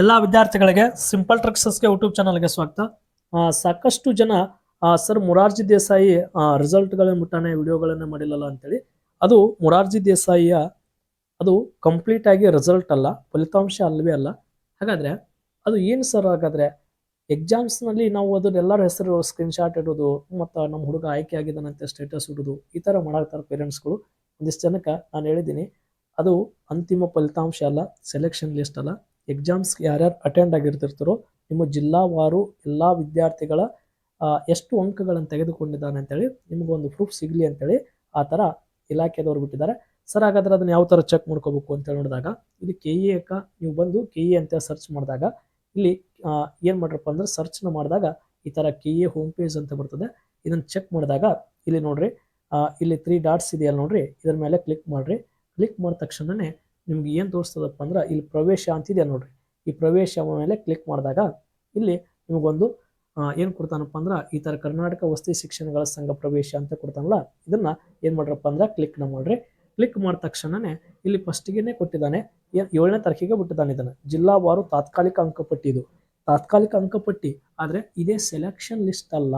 ಎಲ್ಲ ವಿದ್ಯಾರ್ಥಿಗಳಿಗೆ simple ಟ್ರಿಕ್ಸಸ್ಗೆ YouTube ಚಾನಲ್ಗೆ ಸ್ವಾಗತ. ಸಾಕಷ್ಟು ಜನ ಸರ್ ಮುರಾರ್ಜಿ ದೇಸಾಯಿ ರಿಸಲ್ಟ್ಗಳನ್ನ ಮುಟ್ಟಾನೆ, ವಿಡಿಯೋಗಳನ್ನ ಮಾಡಿಲ್ಲಲ್ಲ ಅಂತೇಳಿ, ಅದು ಮುರಾರ್ಜಿ ದೇಸಾಯಿಯ, ಅದು ಕಂಪ್ಲೀಟ್ ಆಗಿ ರಿಸಲ್ಟ್ ಅಲ್ಲ, ಫಲಿತಾಂಶ ಅಲ್ಲವೇ ಅಲ್ಲ. ಹಾಗಾದ್ರೆ, ಅದು ಏನು ಸರ್ ಹಾಗಾದ್ರೆ ಎಕ್ಸಾಮ್ಸ್ನಲ್ಲಿ ನಾವು ಅದನ್ನೆಲ್ಲರ ಹೆಸರು ಸ್ಕ್ರೀನ್ಶಾಟ್ ಇಡೋದು, ಮತ್ತು ನಮ್ಮ ಹುಡುಗ ಆಯ್ಕೆ ಆಗಿದ್ದಾನಂತೆ ಸ್ಟೇಟಸ್ ಇಡೋದು, ಈ ಥರ ಮಾಡಾಕ್ತಾರೆ ಪೇರೆಂಟ್ಸ್ಗಳು ಒಂದಿಷ್ಟು ಜನಕ್ಕೆ ನಾನು ಹೇಳಿದ್ದೀನಿ, ಅದು ಅಂತಿಮ ಫಲಿತಾಂಶ ಅಲ್ಲ ಸೆಲೆಕ್ಷನ್ ಲಿಸ್ಟ್ ಅಲ್ಲ. ಎಕ್ಸಾಮ್ಸ್ ಯಾರ್ಯಾರು ಅಟೆಂಡ್ ಆಗಿರ್ತಿರ್ತಾರೋ, ನಿಮ್ಮ ಜಿಲ್ಲಾವಾರು ಎಲ್ಲ ವಿದ್ಯಾರ್ಥಿಗಳ ಎಷ್ಟು ಅಂಕಗಳನ್ನು ತೆಗೆದುಕೊಂಡಿದ್ದಾನೆ ಅಂತೇಳಿ ನಿಮಗೊಂದು ಪ್ರೂಫ್ ಸಿಗಲಿ ಅಂತೇಳಿ ಆ ಥರ ಇಲಾಖೆದವ್ರು ಬಿಟ್ಟಿದ್ದಾರೆ. ಸರ್ ಹಾಗಾದ್ರೆ ಅದನ್ನು ಯಾವ ಥರ ಚೆಕ್ ಮಾಡ್ಕೋಬೇಕು ಅಂತ ನೋಡಿದಾಗ ಇದು ಕೆ ಇ ಅಕ್ಕ ನೀವು ಬಂದು ಕೆ ಇ ಅಂತ ಸರ್ಚ್ ಮಾಡಿದಾಗ, ಇಲ್ಲಿ ಏನು ಮಾಡ್ರಪ್ಪ ಅಂದ್ರೆ ಸರ್ಚ್ನ ಮಾಡಿದಾಗ ಈ ಥರ ಕೆ ಇ ಹೋಮ್ ಪೇಜ್ ಅಂತ ಬರ್ತದೆ. ಇದನ್ನು ಚೆಕ್ ಮಾಡಿದಾಗ ಇಲ್ಲಿ ನೋಡ್ರಿ ಇಲ್ಲಿ ತ್ರೀ ಡಾಟ್ಸ್ ಇದೆಯಲ್ಲ ನೋಡ್ರಿ, ಇದರ ಮೇಲೆ ಕ್ಲಿಕ್ ಮಾಡ್ರಿ. ಕ್ಲಿಕ್ ಮಾಡಿದ ತಕ್ಷಣನೇ ನಿಮ್ಗೆ ಏನು ತೋರಿಸ್ತದಪ್ಪ ಅಂದ್ರೆ ಇಲ್ಲಿ ಪ್ರವೇಶ ಅಂತಿದೆ ನೋಡ್ರಿ. ಈ ಪ್ರವೇಶ ಮೇಲೆ ಕ್ಲಿಕ್ ಮಾಡಿದಾಗ ಇಲ್ಲಿ ನಿಮಗೊಂದು ಏನು ಕೊಡ್ತಾನಪ್ಪ ಅಂದ್ರೆ ಈ ಥರ ಕರ್ನಾಟಕ ವಸತಿ ಶಿಕ್ಷಣಗಳ ಸಂಘ ಪ್ರವೇಶ ಅಂತ ಕೊಡ್ತಾನಲ್ಲ, ಇದನ್ನು ಏನು ಮಾಡ್ರಪ್ಪ ಅಂದ್ರೆ ಕ್ಲಿಕ್ನ ಮಾಡ್ರಿ. ಕ್ಲಿಕ್ ಮಾಡಿದ ತಕ್ಷಣನೇ ಇಲ್ಲಿ ಫಸ್ಟಿಗೆ ಕೊಟ್ಟಿದ್ದಾನೆ ಏಳನೇ ತಾರೀಕಿಗೆ ಬಿಟ್ಟಿದ್ದಾನೆ ಇದನ್ನು. ಜಿಲ್ಲಾವಾರು ತಾತ್ಕಾಲಿಕ ಅಂಕಪಟ್ಟಿ ಇದು. ತಾತ್ಕಾಲಿಕ ಅಂಕಪಟ್ಟಿ ಆದರೆ ಇದೇ ಸೆಲೆಕ್ಷನ್ ಲಿಸ್ಟ್ ಅಲ್ಲ.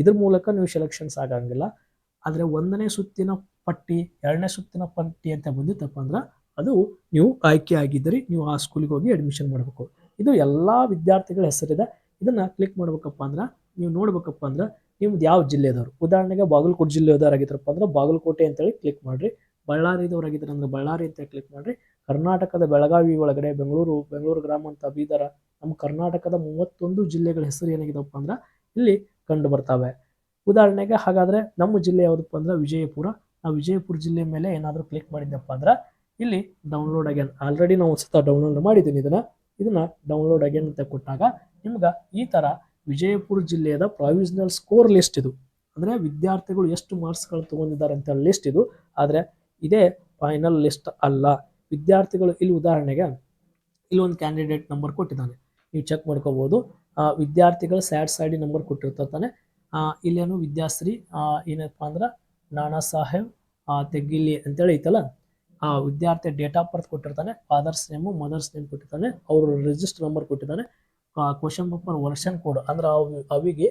ಇದ್ರ ಮೂಲಕ ನೀವು ಸೆಲೆಕ್ಷನ್ಸ್ ಆಗಂಗಿಲ್ಲ. ಆದರೆ ಒಂದನೇ ಸುತ್ತಿನ ಪಟ್ಟಿ, ಎರಡನೇ ಸುತ್ತಿನ ಪಟ್ಟಿ ಅಂತ ಬಂದಿತ್ತಪ್ಪ ಅಂದ್ರೆ ಅದು ನೀವು ಆಯ್ಕೆ ಆಗಿದ್ದರೆ ನೀವು ಆ ಸ್ಕೂಲಿಗೆ ಹೋಗಿ ಅಡ್ಮಿಷನ್ ಮಾಡಬೇಕು. ಇದು ಎಲ್ಲ ವಿದ್ಯಾರ್ಥಿಗಳ ಹೆಸರಿದೆ. ಇದನ್ನ ಕ್ಲಿಕ್ ಮಾಡ್ಬೇಕಪ್ಪ ಅಂದ್ರೆ, ನೀವು ನೋಡ್ಬೇಕಪ್ಪ ಅಂದ್ರೆ, ನಿಮ್ದು ಯಾವ ಜಿಲ್ಲೆದವರು? ಉದಾಹರಣೆಗೆ ಬಾಗಲಕೋಟೆ ಜಿಲ್ಲೆದವರಾಗಿದ್ರಪ್ಪ ಅಂದ್ರೆ ಬಾಗಲಕೋಟೆ ಅಂತೇಳಿ ಕ್ಲಿಕ್ ಮಾಡ್ರಿ. ಬಳ್ಳಾರಿದವರಾಗಿದ್ದಾರೆ ಅಂದ್ರೆ ಬಳ್ಳಾರಿ ಅಂತ ಕ್ಲಿಕ್ ಮಾಡ್ರಿ. ಕರ್ನಾಟಕದ ಬೆಳಗಾವಿ ಒಳಗಡೆ ಬೆಂಗಳೂರು ಬೆಂಗಳೂರು ಗ್ರಾಮ ಅಂತ ಬೀದರ, ನಮ್ಮ ಕರ್ನಾಟಕದ ಮೂವತ್ತೊಂದು ಜಿಲ್ಲೆಗಳ ಹೆಸರು ಏನಾಗಿದಪ್ಪ ಅಂದ್ರೆ ಇಲ್ಲಿ ಕಂಡು ಬರ್ತವೆ. ಉದಾಹರಣೆಗೆ ಹಾಗಾದ್ರೆ ನಮ್ಮ ಜಿಲ್ಲೆ ಯಾವುದಪ್ಪ ಅಂದ್ರೆ ವಿಜಯಪುರ. ಆ ವಿಜಯಪುರ ಜಿಲ್ಲೆ ಮೇಲೆ ಏನಾದರೂ ಕ್ಲಿಕ್ ಮಾಡಿದ್ದಪ್ಪ ಅಂದ್ರೆ ಇಲ್ಲಿ ಡೌನ್ಲೋಡ್ ಅಗೇನ್ ಆಲ್ರೆಡಿ ನಾವು ಸತ ಡೌನ್ಲೋಡ್ ಮಾಡಿದ್ದೀನಿ ಇದನ್ನ. ಇದನ್ನ ಡೌನ್ಲೋಡ್ ಅಗೇನ್ ಅಂತ ಕೊಟ್ಟಾಗ ನಿಮ್ಗೆ ಈ ತರ ವಿಜಯಪುರ ಜಿಲ್ಲೆಯದ ಪ್ರಾವಿಷನಲ್ ಸ್ಕೋರ್ ಲಿಸ್ಟ್ ಇದು. ಅಂದ್ರೆ ವಿದ್ಯಾರ್ಥಿಗಳು ಎಷ್ಟು ಮಾರ್ಕ್ಸ್ಗಳು ತಗೊಂಡಿದ್ದಾರೆ ಅಂತ ಲಿಸ್ಟ್ ಇದು. ಆದ್ರೆ ಇದೇ ಫೈನಲ್ ಲಿಸ್ಟ್ ಅಲ್ಲ. ವಿದ್ಯಾರ್ಥಿಗಳು ಇಲ್ಲಿ ಉದಾಹರಣೆಗೆ ಇಲ್ಲಿ ಒಂದು ಕ್ಯಾಂಡಿಡೇಟ್ ನಂಬರ್ ಕೊಟ್ಟಿದ್ದಾನೆ. ನೀವು ಚೆಕ್ ಮಾಡ್ಕೋಬಹುದು ವಿದ್ಯಾರ್ಥಿಗಳು ಸ್ಯಾಡ್ ಸೈಡಿ ನಂಬರ್ ಕೊಟ್ಟಿರ್ತಾನೆ ಇಲ್ಲೇನು ವಿದ್ಯಾಶ್ರೀ ಏನಪ್ಪ ಅಂದ್ರೆ ನಾನಾ ಸಾಹೇಬ್ ತೆಗ್ಗಿಲಿ ಅಂತೇಳಿ ಐತಲ್ಲ? ಆ ವಿದ್ಯಾರ್ಥಿ ಡೇಟ್ ಆಫ್ ಬರ್ತ್ ಕೊಟ್ಟಿರ್ತಾನೆ ಫಾದರ್ಸ್ ನೇಮು ಮದರ್ಸ್ ನೇಮ್ ಕೊಟ್ಟಿರ್ತಾನೆ, ಅವರು ರಿಜಿಸ್ಟರ್ ನಂಬರ್ ಕೊಟ್ಟಿದ್ದಾನೆ. ಕ್ವಶನ್ ಪೇಪರ್ ವರ್ಷನ್ ಕೋಡ್ ಅಂದ್ರೆ ಅವು, ಅವಿಗೆ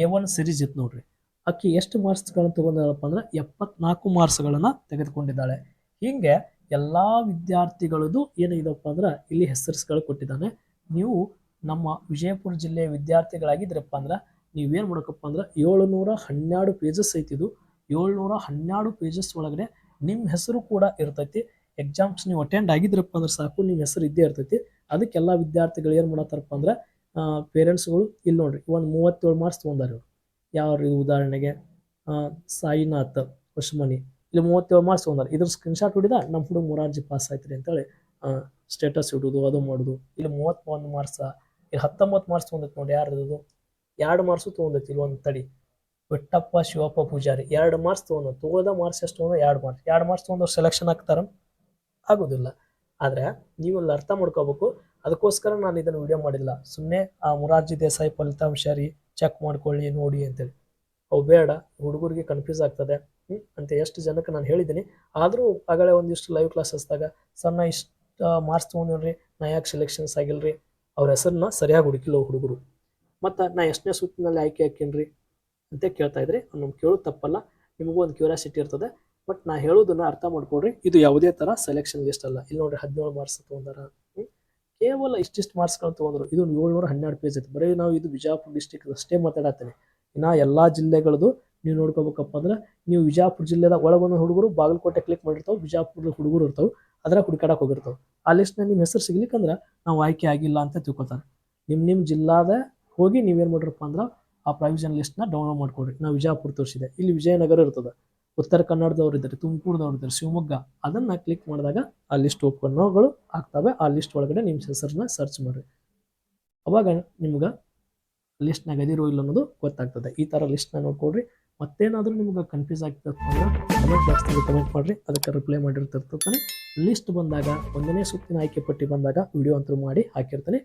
ಎ ಒನ್ ಸಿರೀಸ್ ಇತ್ತು ನೋಡ್ರಿ. ಅಕ್ಕಿ ಎಷ್ಟು ಮಾರ್ಕ್ಸ್ಗಳನ್ನು ತಗೊಂಡಿರಪ್ಪ ಅಂದ್ರೆ ಎಪ್ಪತ್ನಾಲ್ಕು ಮಾರ್ಕ್ಸ್ಗಳನ್ನು ತೆಗೆದುಕೊಂಡಿದ್ದಾಳೆ. ಹೀಗೆ ಎಲ್ಲ ವಿದ್ಯಾರ್ಥಿಗಳದ್ದು ಏನಿದಪ್ಪ ಅಂದ್ರೆ ಇಲ್ಲಿ ಹೆಸರುಗಳು ಕೊಟ್ಟಿದ್ದಾನೆ. ನೀವು ನಮ್ಮ ವಿಜಯಪುರ ಜಿಲ್ಲೆಯ ವಿದ್ಯಾರ್ಥಿಗಳಾಗಿದ್ರಪ್ಪ ಅಂದ್ರೆ ನೀವೇನು ಮಾಡಕಪ್ಪ ಅಂದ್ರೆ ಏಳುನೂರ ಹನ್ನೆರಡು ಪೇಜಸ್ ಐತಿದು ಏಳ್ನೂರ ಹನ್ನೆರಡು ಪೇಜಸ್ ಒಳಗಡೆ ನಿಮ್ಮ ಹೆಸರು ಕೂಡ ಇರ್ತೈತಿ. ಎಕ್ಸಾಮ್ಸ್ ನೀವು ಅಟೆಂಡ್ ಆಗಿದ್ರಪ್ಪ ಅಂದ್ರೆ ಸಾಕು ನಿಮ್ಮ ಹೆಸರು ಇದ್ದೇ ಇರ್ತೈತಿ. ಅದಕ್ಕೆಲ್ಲ ವಿದ್ಯಾರ್ಥಿಗಳು ಏನು ಮಾಡತ್ತಾರಪ್ಪ ಅಂದ್ರೆ ಪೇರೆಂಟ್ಸ್ಗಳು ಇಲ್ಲಿ ನೋಡ್ರಿ ಒಂದು ಮೂವತ್ತೇಳು ಮಾರ್ಕ್ಸ್ ತೊಗೊಂಡಾರ ಇವ್ರು. ಯಾವ ಉದಾಹರಣೆಗೆ? ಸಾಯಿನಾಥ್, ಹೊಸಮನಿ. ಇಲ್ಲಿ ಮೂವತ್ತೇಳು ಮಾರ್ಕ್ಸ್ ತೊಗೊಂಡಾರ. ಇದ್ರ ಸ್ಕ್ರೀನ್ಶಾಟ್ ಹೊಡಿದ ನಮ್ಮ ಹುಡುಗ ಮುರಾರ್ಜಿ ಪಾಸ್ ಆಯ್ತ್ರಿ ಅಂತೇಳಿ ಸ್ಟೇಟಸ್ ಇಡೋದು, ಅದು ಮಾಡೋದು. ಇಲ್ಲಿ ಮೂವತ್ತೊಂದು ಮಾರ್ಕ್ಸ ಇಲ್ಲಿ ಹತ್ತೊಂಬತ್ತು ಮಾರ್ಕ್ಸ್ ತೊಗೊಂಡೈತಿ ನೋಡಿ ಯಾರು ಇದು? ಎರಡು ಮಾರ್ಕ್ಸು ತೊಗೊಂಡೈತಿ ಇಲ್ಲಿ ಒಂದು ತಡಿ. ಬೆಟ್ಟಪ್ಪ ಶಿವಪ್ಪ ಪೂಜಾರಿ. ಎರಡು ಮಾರ್ಕ್ಸ್ ತೊಗೊಂಡು ತಗೋದ ಮಾರ್ಕ್ಸ್ ಎಷ್ಟು ತೊಗೊಂಡು ಎರಡು ಮಾರ್ಕ್ಸ್ ಎರಡು ಮಾರ್ಕ್ಸ್ ತೊಗೊಂಡು ಸೆಲೆಕ್ಷನ್ ಆಗ್ತಾರ ಆಗೋದಿಲ್ಲ. ಆದರೆ ನೀವು ಇಲ್ಲಿ ಅರ್ಥ ಮಾಡ್ಕೋಬೇಕು. ಅದಕ್ಕೋಸ್ಕರ ನಾನು ಇದನ್ನು ವಿಡಿಯೋ ಮಾಡಿಲ್ಲ. ಸುಮ್ಮನೆ ಆ ಮುರಾರ್ಜಿ ದೇಸಾಯಿ ಫಲಿತಾಂಶ ರೀ ಚೆಕ್ ಮಾಡ್ಕೊಳ್ಳಿ, ನೋಡಿ ಅಂತೇಳಿ. ಅವು ಬೇಡ. ಹುಡುಗರಿಗೆ ಕನ್ಫ್ಯೂಸ್ ಆಗ್ತದೆ? ಅಂತ ಎಷ್ಟು ಜನಕ್ಕೆ ನಾನು ಹೇಳಿದ್ದೀನಿ. ಆದರೂ ಆಗಲೇ ಒಂದಿಷ್ಟು ಲೈವ್ ಕ್ಲಾಸಸ್ದಾಗ ಸರ್ ನಾ ಇಷ್ಟು ಮಾರ್ಕ್ಸ್ ತೊಗೊಂಡಿನ್ರಿ ನಾ ಯಾಕೆ ಸೆಲೆಕ್ಷನ್ಸ್ ಆಗಿಲ್ರಿ. ಅವ್ರ ಹೆಸರನ್ನ ಸರಿಯಾಗಿ ಹುಡುಕಿಲ್ಲ ಹುಡುಗರು. ಮತ್ತು ನಾ ಎಷ್ಟನೇ ಸುತ್ತಿನಲ್ಲಿ ಆಯ್ಕೆ ಹಾಕೇನ್ರಿ? ಅಂತ ಕೇಳ್ತಾ ಇದ್ರಿ ನಮ್ಗೆ ಕೇಳೋದು ತಪ್ಪಲ್ಲ, ನಿಮಗೂ ಒಂದು ಕ್ಯೂರಿಯಾಸಿಟಿ ಇರ್ತದೆ, ಬಟ್ ನಾ ಹೇಳೋದನ್ನ ಅರ್ಥ ಮಾಡ್ಕೊಡ್ರಿ ಇದು ಯಾವುದೇ ಥರ ಸೆಲೆಕ್ಷನ್ ಲಿಸ್ಟ್ ಅಲ್ಲ. ಇಲ್ಲಿ ನೋಡ್ರಿ ಹದಿನೇಳು ಮಾರ್ಕ್ಸ್ ತೊಗೊಂಡಾರ? ಕೇವಲ ಇಷ್ಟಿಷ್ಟು ಮಾರ್ಕ್ಸ್ಗಳು ತೊಗೊಂಡ್ರು. ಇದು ಏಳ್ನೂರ ಹನ್ನೆರಡು ಪೇಜ್ ಐತೆ. ಬರೀ ನಾವು ಇದು ವಿಜಯಪುರ ಡಿಸ್ಟಿಕ್ ಅಷ್ಟೇ ಮಾತಾಡತ್ತೇನೆ ಇನ್ನು ಎಲ್ಲಾ ಜಿಲ್ಲೆಗಳದ್ದು ನೀವು ನೋಡ್ಕೋಬೇಕಪ್ಪ ಅಂದ್ರೆ, ನೀವು ವಿಜಯಪುರ ಜಿಲ್ಲೆದ ಒಳಗೊಂದು ಹುಡುಗರು ಬಾಗಲಕೋಟೆ ಕ್ಲಿಕ್ ಮಾಡಿರ್ತಾವೆ ವಿಜಯಪುರದ ಹುಡುಗರು ಇರ್ತಾವೆ ಅದ್ರ ಹುಡುಕಾಡಕ್ಕೆ ಹೋಗಿರ್ತಾವೆ. ಆ ಲಿಸ್ಟ್ನ ನಿಮ್ಮ ಹೆಸರು ಸಿಗ್ಲಿಕ್ಕಂದ್ರ ನಾವು ಆಯ್ಕೆ ಆಗಿಲ್ಲ ಅಂತ ತಿಳ್ಕೊತಾರೆ ನಿಮ್ಮ ನಿಮ್ಮ ಜಿಲ್ಲಾದ ಹೋಗಿ ನೀವೇನು ಮಾಡ್ರಪ್ಪ ಅಂದ್ರೆ ಆ ಪ್ರಾವಿಷನ್ ಲಿಸ್ಟ್ನ ಡೌನ್ಲೋಡ್ ಮಾಡ್ಕೊಡ್ರಿ. ನಾವು ವಿಜಯಪುರ ತೋರಿಸಿದೆ. ಇಲ್ಲಿ ವಿಜಯನಗರ ಇರ್ತದೆ. ಉತ್ತರ ಕನ್ನಡದವ್ರು ಇದ್ದಾರೆ, ತುಮಕೂರ್ದವ್ರು ಇದ್ದಾರೆ, ಶಿವಮೊಗ್ಗ. ಅದನ್ನ ಕ್ಲಿಕ್ ಮಾಡಿದಾಗ ಆ ಲಿಸ್ಟ್ ಓಪನ್ಗಳು ಆಗ್ತವೆ. ಆ ಲಿಸ್ಟ್ ಒಳಗಡೆ ನಿಮ್ಮ ಹೆಸರನ್ನ ಸರ್ಚ್ ಮಾಡಿರಿ. ಅವಾಗ ನಿಮ್ಗೆ ಲಿಸ್ಟ್ನಾಗ ಅದಿರೋ ಇಲ್ಲ ಅನ್ನೋದು ಗೊತ್ತಾಗ್ತದೆ. ಈ ಥರ ಲಿಸ್ಟ್ನ ನೋಡ್ಕೊಡ್ರಿ. ಮತ್ತೇನಾದರೂ ನಿಮ್ಗೆ ಕನ್ಫ್ಯೂಸ್ ಆಗ್ತದೆ ಅಂದ್ರೆ ಕಮೆಂಟ್ ಬಾಕ್ಸ್ನಲ್ಲಿ ಕಮೆಂಟ್ ಮಾಡಿರಿ. ಅದಕ್ಕೆ ರಿಪ್ಲೈ ಮಾಡಿರ್ತಿರ್ತಾನೆ ಲಿಸ್ಟ್ ಬಂದಾಗ, ಒಂದನೇ ಸುತ್ತಿನ ಆಯ್ಕೆ ಪಟ್ಟಿ ಬಂದಾಗ ವಿಡಿಯೋ ಅಂತೂ ಮಾಡಿ ಹಾಕಿರ್ತಾನೆ.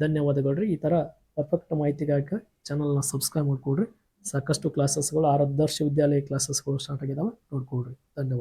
ಧನ್ಯವಾದಗಳು ರೀ ಈ ಥರ ಪರ್ಫೆಕ್ಟ್ ಮಾಹಿತಿಗಾಗಿ ಚಾನಲ್ನ ಸಬ್ಸ್ಕ್ರೈಬ್ ಮಾಡ್ಕೊಡ್ರಿ. ಸಾಕಷ್ಟು ಕ್ಲಾಸಸ್ಗಳು ಆದರ್ಶ ವಿದ್ಯಾಲಯ ಕ್ಲಾಸಸ್ಗಳು ಸ್ಟಾರ್ಟ್ ಆಗಿದ್ದಾವೆ ನೋಡ್ಕೊಡ್ರಿ. ಧನ್ಯವಾದ.